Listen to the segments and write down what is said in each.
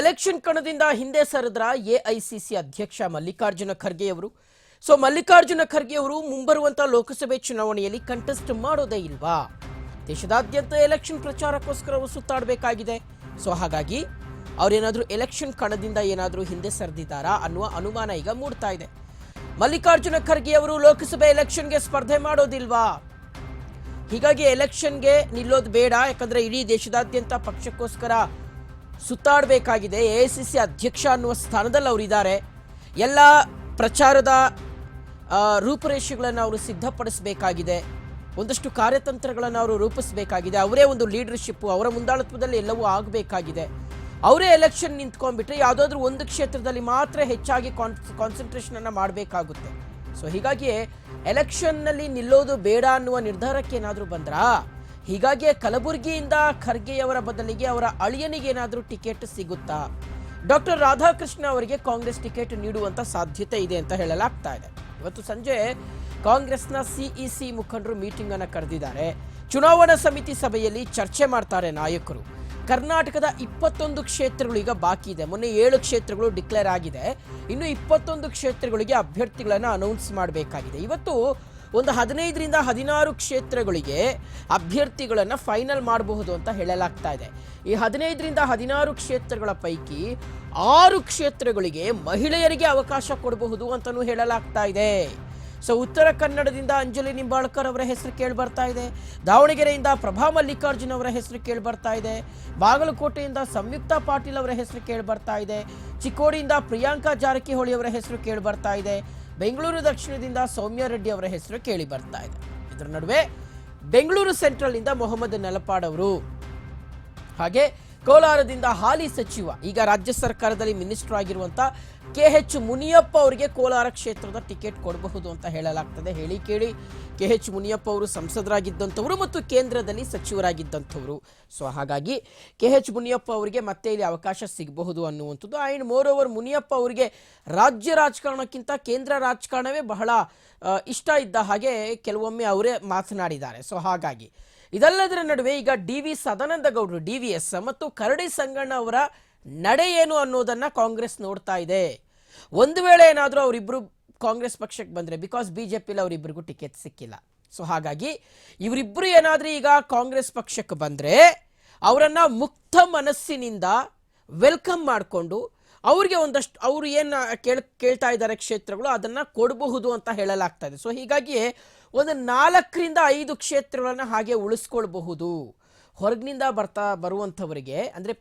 Election ಕಣದಿಂದ ಹಿಂದೆ ಸರಿದ್ರ ಎಐಸಿಸಿ ಅಧ್ಯಕ್ಷ ಮಲ್ಲಿಕಾರ್ಜುನ ಖರ್ಗೆಯವರು ಸೊ, ಮಲ್ಲಿಕಾರ್ಜುನ ಖರ್ಗೆ ಅವರು ಮುಂಬರುವಂತ ಲೋಕಸಭೆ ಚುನಾವಣೆಯಲ್ಲಿ ಕಂಟೆಸ್ಟ್ ಮಾಡೋದೇ ಇಲ್ವಾ? ದೇಶದಾದ್ಯಂತ ಎಲೆಕ್ಷನ್ ಪ್ರಚಾರಕ್ಕೋಸ್ಕರ ಸುತ್ತಾಡಬೇಕಾಗಿದೆ ಸೊ, ಹಾಗಾಗಿ ಅವರೇನಾದರೂ ಎಲೆಕ್ಷನ್ ಕಣದಿಂದ ಏನಾದರೂ ಹಿಂದೆ ಸರಿದಿದ್ದಾರಾ ಅನ್ನುವ ಅನುಮಾನ ಈಗ ಮೂಡ್ತಾ ಇದೆ. ಮಲ್ಲಿಕಾರ್ಜುನ ಖರ್ಗೆ ಅವರು ಲೋಕಸಭೆ ಎಲೆಕ್ಷನ್ಗೆ ಸ್ಪರ್ಧೆ ಮಾಡೋದಿಲ್ವಾ? ಹೀಗಾಗಿ ಎಲೆಕ್ಷನ್ಗೆ ನಿಲ್ಲೋದು ಬೇಡ, ಯಾಕಂದ್ರೆ ಇಡೀ ದೇಶದಾದ್ಯಂತ ಪಕ್ಷಕ್ಕೋಸ್ಕರ ಸುತ್ತಾಡಬೇಕಾಗಿದೆ. ಎ ಸಿ ಸಿ ಅಧ್ಯಕ್ಷ ಅನ್ನುವ ಸ್ಥಾನದಲ್ಲಿ ಅವರಿದ್ದಾರೆ. ಎಲ್ಲ ಪ್ರಚಾರದ ರೂಪುರೇಷೆಗಳನ್ನು ಅವರು ಸಿದ್ಧಪಡಿಸಬೇಕಾಗಿದೆ. ಒಂದಷ್ಟು ಕಾರ್ಯತಂತ್ರಗಳನ್ನು ಅವರು ರೂಪಿಸಬೇಕಾಗಿದೆ. ಅವರೇ ಒಂದು ಲೀಡರ್ಶಿಪ್ಪು. ಅವರ ಮುಂದಾಳತ್ವದಲ್ಲಿ ಎಲ್ಲವೂ ಆಗಬೇಕಾಗಿದೆ. ಅವರೇ ಎಲೆಕ್ಷನ್ ನಿಂತ್ಕೊಂಡ್ಬಿಟ್ರೆ ಯಾವುದಾದ್ರೂ ಒಂದು ಕ್ಷೇತ್ರದಲ್ಲಿ ಮಾತ್ರ ಹೆಚ್ಚಾಗಿ ಕಾನ್, ಕಾನ್ಸಂಟ್ರೇಷನನ್ನು ಮಾಡಬೇಕಾಗುತ್ತೆ. ಸೊ ಹೀಗಾಗಿ ಎಲೆಕ್ಷನ್ನಲ್ಲಿ ನಿಲ್ಲೋದು ಬೇಡ ಅನ್ನುವ ನಿರ್ಧಾರಕ್ಕೆ ಏನಾದರೂ ಬಂದ್ರಾ? ಹೀಗಾಗಿ ಕಲಬುರಗಿಯಿಂದ ಖರ್ಗೆಯವರ ಬದಲಿಗೆ ಅವರ ಅಳಿಯನಿಗೆ ಏನಾದರೂ ಟಿಕೆಟ್ ಸಿಗುತ್ತಾ? ಡಾಕ್ಟರ್ ರಾಧಾಕೃಷ್ಣ ಅವರಿಗೆ ಕಾಂಗ್ರೆಸ್ ಟಿಕೆಟ್ ನೀಡುವಂತ ಸಾಧ್ಯತೆ ಇದೆ ಅಂತ ಹೇಳಲಾಗ್ತಾ ಇದೆ. ಇವತ್ತು ಸಂಜೆ ಕಾಂಗ್ರೆಸ್ನ ಸಿಇಸಿ ಮುಖಂಡರು ಮೀಟಿಂಗ್ ಅನ್ನು ಕರೆದಿದ್ದಾರೆ. ಚುನಾವಣಾ ಸಮಿತಿ ಸಭೆಯಲ್ಲಿ ಚರ್ಚೆ ಮಾಡ್ತಾರೆ ನಾಯಕರು. ಕರ್ನಾಟಕದ ಇಪ್ಪತ್ತೊಂದು ಕ್ಷೇತ್ರಗಳು ಈಗ ಬಾಕಿ ಇದೆ. ಮೊನ್ನೆ ಏಳು ಕ್ಷೇತ್ರಗಳು ಡಿಕ್ಲೇರ್ ಆಗಿದೆ. ಇನ್ನು ಇಪ್ಪತ್ತೊಂದು ಕ್ಷೇತ್ರಗಳಿಗೆ ಅಭ್ಯರ್ಥಿಗಳನ್ನು ಅನೌನ್ಸ್ ಮಾಡಬೇಕಾಗಿದೆ. ಇವತ್ತು ಒಂದು ಹದಿನೈದರಿಂದ ಹದಿನಾರು ಕ್ಷೇತ್ರಗಳಿಗೆ ಅಭ್ಯರ್ಥಿಗಳನ್ನು ಫೈನಲ್ ಮಾಡಬಹುದು ಅಂತ ಹೇಳಲಾಗ್ತಾ ಇದೆ. ಈ ಹದಿನೈದರಿಂದ ಹದಿನಾರು ಕ್ಷೇತ್ರಗಳ ಪೈಕಿ ಆರು ಕ್ಷೇತ್ರಗಳಿಗೆ ಮಹಿಳೆಯರಿಗೆ ಅವಕಾಶ ಕೊಡಬಹುದು ಅಂತಲೂ ಹೇಳಲಾಗ್ತಾ ಇದೆ. ಸೊ ಉತ್ತರ ಕನ್ನಡದಿಂದ ಅಂಜಲಿ ನಿಂಬಾಳ್ಕರ್ ಅವರ ಹೆಸರು ಕೇಳಿ ಬರ್ತಾ ಇದೆ. ದಾವಣಗೆರೆಯಿಂದ ಪ್ರಭಾ ಮಲ್ಲಿಕಾರ್ಜುನ್ ಅವರ ಹೆಸರು ಕೇಳಿ ಬರ್ತಾ ಇದೆ. ಬಾಗಲಕೋಟೆಯಿಂದ ಸಂಯುಕ್ತ ಪಾಟೀಲ್ ಅವರ ಹೆಸರು ಕೇಳಿ ಬರ್ತಾ ಇದೆ. ಚಿಕ್ಕೋಡಿಯಿಂದ ಪ್ರಿಯಾಂಕಾ ಜಾರಕಿಹೊಳಿ ಅವರ ಹೆಸರು ಕೇಳಿ ಬರ್ತಾ ಇದೆ. ಬೆಂಗಳೂರು ದಕ್ಷಿಣದಿಂದ ಸೌಮ್ಯ ರೆಡ್ಡಿ ಅವರ ಹೆಸರು ಕೇಳಿ ಬರ್ತಾ ಇದೆ. ಇದರ ನಡುವೆ ಬೆಂಗಳೂರು ಸೆಂಟ್ರಲ್ ಇಂದ ಮೊಹಮ್ಮದ್ ನಲಪಾಡ್ ಅವರು ಹಾಗೆ ಕೋಲಾರದಿಂದ ಹಾಲಿ ಸಚಿವ, ಈಗ ರಾಜ್ಯ ಸರ್ಕಾರದಲ್ಲಿ ಮಿನಿಸ್ಟರ್ ಆಗಿರುವಂತ ಕೆ ಎಚ್ ಮುನಿಯಪ್ಪ ಅವರಿಗೆ ಕೋಲಾರ ಕ್ಷೇತ್ರದ ಟಿಕೆಟ್ ಕೊಡಬಹುದು ಅಂತ ಹೇಳಲಾಗ್ತದೆ. ಹೇಳಿ ಕೇಳಿ. ಕೆ ಎಚ್ ಮುನಿಯಪ್ಪ ಅವರು ಸಂಸದರಾಗಿದ್ದಂಥವರು ಮತ್ತು ಕೇಂದ್ರದಲ್ಲಿ ಸಚಿವರಾಗಿದ್ದಂಥವರು. ಸೊ, ಹಾಗಾಗಿ ಕೆ ಎಚ್ ಮುನಿಯಪ್ಪ ಅವರಿಗೆ ಮತ್ತೆ ಇಲ್ಲಿ ಅವಕಾಶ ಸಿಗಬಹುದು ಅನ್ನುವಂಥದ್ದು. ಆ್ಯಂಡ್ ಮೋರ್ ಓವರ್ ಮುನಿಯಪ್ಪ ಅವರಿಗೆ ರಾಜ್ಯ ರಾಜಕಾರಣಕ್ಕಿಂತ ಕೇಂದ್ರ ರಾಜಕಾರಣವೇ ಬಹಳ ಇಷ್ಟ ಇದ್ದ ಹಾಗೆ ಕೆಲವೊಮ್ಮೆ ಅವರೇ ಮಾತನಾಡಿದ್ದಾರೆ. ಸೊ, ಹಾಗಾಗಿ ಇದೆಲ್ಲದರ ನಡುವೆ ಈಗ ಡಿ ವಿ ಸದಾನಂದ ಗೌಡರು ಡಿ ವಿ ಎಸ್ ಮತ್ತು ಕರಡಿ ಸಂಗಣ್ಣ ಅವರ ನಡೆ ಏನು ಅನ್ನೋದನ್ನ ಕಾಂಗ್ರೆಸ್ ನೋಡ್ತಾ ಇದೆ. ಒಂದು ವೇಳೆ ಏನಾದರೂ ಅವರಿಬ್ಬರು ಕಾಂಗ್ರೆಸ್ ಪಕ್ಷಕ್ಕೆ ಬಂದರೆ ಬಿಕಾಸ್ ಬಿ ಜೆ ಪಿಲಿ ಅವರಿಬ್ಬರಿಗೂ ಟಿಕೆಟ್ ಸಿಕ್ಕಿಲ್ಲ. ಸೊ ಹಾಗಾಗಿ ಇವರಿಬ್ಬರು ಏನಾದರೂ ಈಗ ಕಾಂಗ್ರೆಸ್ ಪಕ್ಷಕ್ಕೆ ಬಂದರೆ, ಅವರನ್ನು ಮುಕ್ತ ಮನಸ್ಸಿನಿಂದ ವೆಲ್ಕಮ್ ಮಾಡಿಕೊಂಡು ಅವ್ರಿಗೆ ಒಂದಷ್ಟು, ಅವರು ಏನು ಕೇಳ್, ಕೇಳ್ತಾ ಇದ್ದಾರೆ ಕ್ಷೇತ್ರಗಳು ಅದನ್ನು ಕೊಡಬಹುದು ಅಂತ ಹೇಳಲಾಗ್ತಾ ಇದೆ. ಸೊ ಹೀಗಾಗಿ ಒಂದು ನಾಲ್ಕರಿಂದ ಐದು ಕ್ಷೇತ್ರಗಳನ್ನು ಹಾಗೆ ಉಳಿಸ್ಕೊಳ್ಬಹುದು. ಹೊರಗಿನಿಂದ ಬರ್ತಾ ಬರುವಂಥವರಿಗೆ, ಅಂದರೆ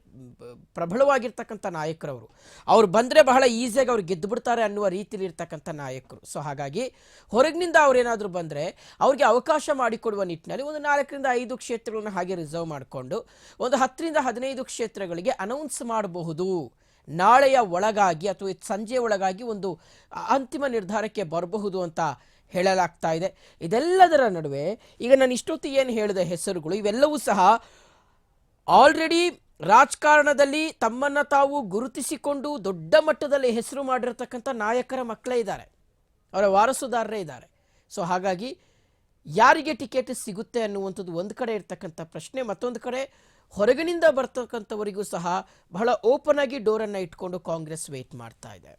ಪ್ರಬಲವಾಗಿರ್ತಕ್ಕಂಥ ನಾಯಕರವರು. ಅವ್ರು ಬಂದರೆ ಬಹಳ ಈಸಿಯಾಗಿ ಅವ್ರು ಗೆದ್ದು ಬಿಡ್ತಾರೆ ಅನ್ನುವ ರೀತಿಯಲ್ಲಿ ಇರ್ತಕ್ಕಂಥ ನಾಯಕರು. ಸೊ ಹಾಗಾಗಿ ಹೊರಗಿನಿಂದ ಅವರೇನಾದರೂ ಬಂದರೆ ಅವ್ರಿಗೆ ಅವಕಾಶ ಮಾಡಿಕೊಡುವ ನಿಟ್ಟಿನಲ್ಲಿ ಒಂದು ನಾಲ್ಕರಿಂದ ಐದು ಕ್ಷೇತ್ರಗಳನ್ನು ಹಾಗೆ ರಿಸರ್ವ್ ಮಾಡಿಕೊಂಡು, ಒಂದು ಹತ್ತರಿಂದ ಹದಿನೈದು ಕ್ಷೇತ್ರಗಳಿಗೆ ಅನೌನ್ಸ್ ಮಾಡಬಹುದು. ನಾಳೆಯ ಒಳಗಾಗಿ ಅಥವಾ ಸಂಜೆ ಒಳಗಾಗಿ ಒಂದು ಅಂತಿಮ ನಿರ್ಧಾರಕ್ಕೆ ಬರಬಹುದು ಅಂತ ಹೇಳಲಾಗ್ತಾ ಇದೆ. ಇದೆಲ್ಲದರ ನಡುವೆ ಈಗ ನಾನು ಇಷ್ಟೊತ್ತಿ ಏನು ಹೇಳಿದ ಹೆಸರುಗಳು, ಇವೆಲ್ಲವೂ ಸಹ ಆಲ್ರೆಡಿ ರಾಜಕಾರಣದಲ್ಲಿ ತಮ್ಮನ್ನು ತಾವು ಗುರುತಿಸಿಕೊಂಡು ದೊಡ್ಡ ಮಟ್ಟದಲ್ಲಿ ಹೆಸರು ಮಾಡಿರತಕ್ಕಂಥ ನಾಯಕರ ಮಕ್ಕಳೇ ಇದ್ದಾರೆ. ಅವರ ವಾರಸುದಾರರೇ ಇದ್ದಾರೆ. ಸೊ ಹಾಗಾಗಿ ಯಾರಿಗೆ ಟಿಕೆಟ್ ಸಿಗುತ್ತೆ ಅನ್ನುವಂಥದ್ದು ಒಂದು ಕಡೆ ಇರ್ತಕ್ಕಂಥ ಪ್ರಶ್ನೆ, ಮತ್ತೊಂದು ಕಡೆ ಹೊರಗಿನಿಂದ ಬರ್ತಕ್ಕಂಥವರಿಗೂ ಸಹ ಬಹಳ ಓಪನ್ ಆಗಿ ಡೋರನ್ನು ಇಟ್ಕೊಂಡು ಕಾಂಗ್ರೆಸ್ ವೇಟ್ ಮಾಡ್ತಾ ಇದೆ.